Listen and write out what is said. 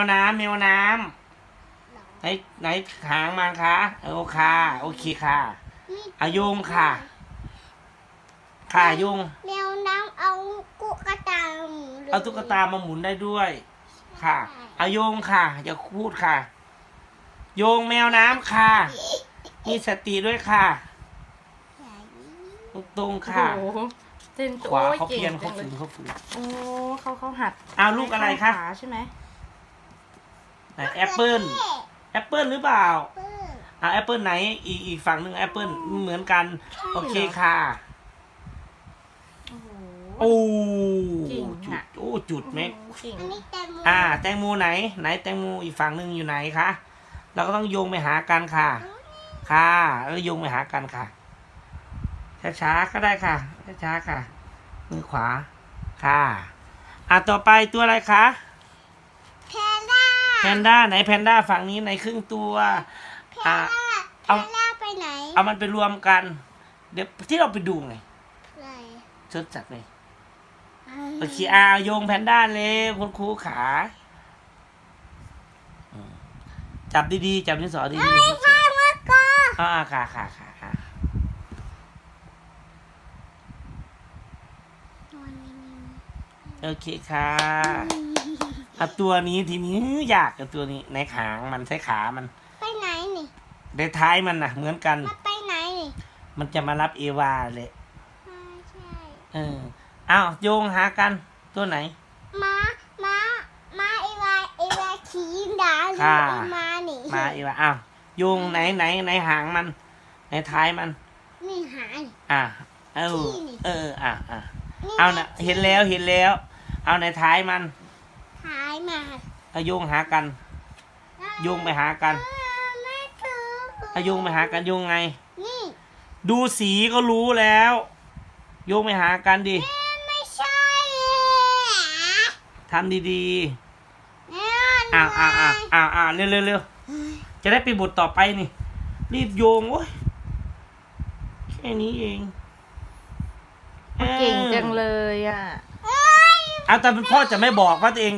วน้ำแมวน้ำไหนไหนหางมาคะเออโอค่ะ โอเคค่ะเอาโยงค่ะ ค่ะโยงแมวน้ำเอากุกตาหมูเอาตุ๊กตามาหมุนได้ด้วย ค่ะเอาโยงค่ะ อย่าพูดค่ะโยงแมวน้ำค่ะ มีสติด้วยค่ะ ตรงๆค่ะโอ้โหเต้นขวาโอ้ยเขาก่งเพียนจัเขางลฝืนเขาฝืนโอ้เขาเขาหัดเอาลูกอะไรคะขาใช่ไหม ไหนแอปเปิลแอปเปิลหรือเปล่าเอาแอปเปิลไหนอีกอีกฝั่งหนึ่งแอปเปิลเหมือนกัน โอเคค่ะโอ้โหโอ้เก่งจุค่ะดโอ้จุดไหมเก่งอันนี้แตงโมอ่า แตงโมไหน ไหนแตงโมอีกฝั่งหนึ่งอยู่ไหนคะเราก็ต้องโยงไปหากันค่ะ ค่ะแล้วโยงไปหากันค่ะช้าๆก็ได้ค่ะช้าๆค่ะมือขวาค่ะ อะต่อไปตัวอะไรคะแพนด้าแพนด้าไหนแพนด้าฝั่งนี้ไหนครึ่งตัวแพอะนด้าแพเอา นด้าไปไหนเอามันไปรวมกัน เดี๋ยวที่เราไปดูไงไหนชดจัดเลยโอเคอะเอาโยงแพนด้าเลยคุณครูขาอืมจับดีๆจับดินสอดีไอ้ข้างมาก่อนๆอ่าค่ะค่ะค่ะค่ะโอเคค่ะ เอาตัวนี้ทีนี้ยากกับตัวนี้ ในขางมันใช้ขามันไปไหนนี่ในท้ายมันนะเหมือนกันมาไปไหนนี่มันจะมารับเอวาเลยไม่ใช่เอออ้าวโยงหากันตัวไหน ม้าม้าม้าเอวาเอวาขี่ดาหรือค่ะ เอมานี่มาเอวาอ้าวโยงไหนไหนไหนหางมัน ในท้ายมัน นี่หาย อะเออ ที่นี่ เอออะอะเอานะเห็นแล้วเห็นแล้ว เอาในท้ายมันหาย มาเอาโยงหากันโยงไปหากันเออไม่ถูกเอาโยงไปหากันโยงไง นี่ดูสีก็รู้แล้วโยงไปหากันดิไม่ใช่ทำดีแน่ๆอ้าวอ้าวอ้าวอ้าวอ้าวเร็วเร็วเร็วจะได้ไปบทต่อไปนี่ รีบโยงโอ้ยแค่นี้เองเก่งจังเลยอะ เอ้ยเอาแต่เป็นพ่อจะไม่บอกว่าตัวเอง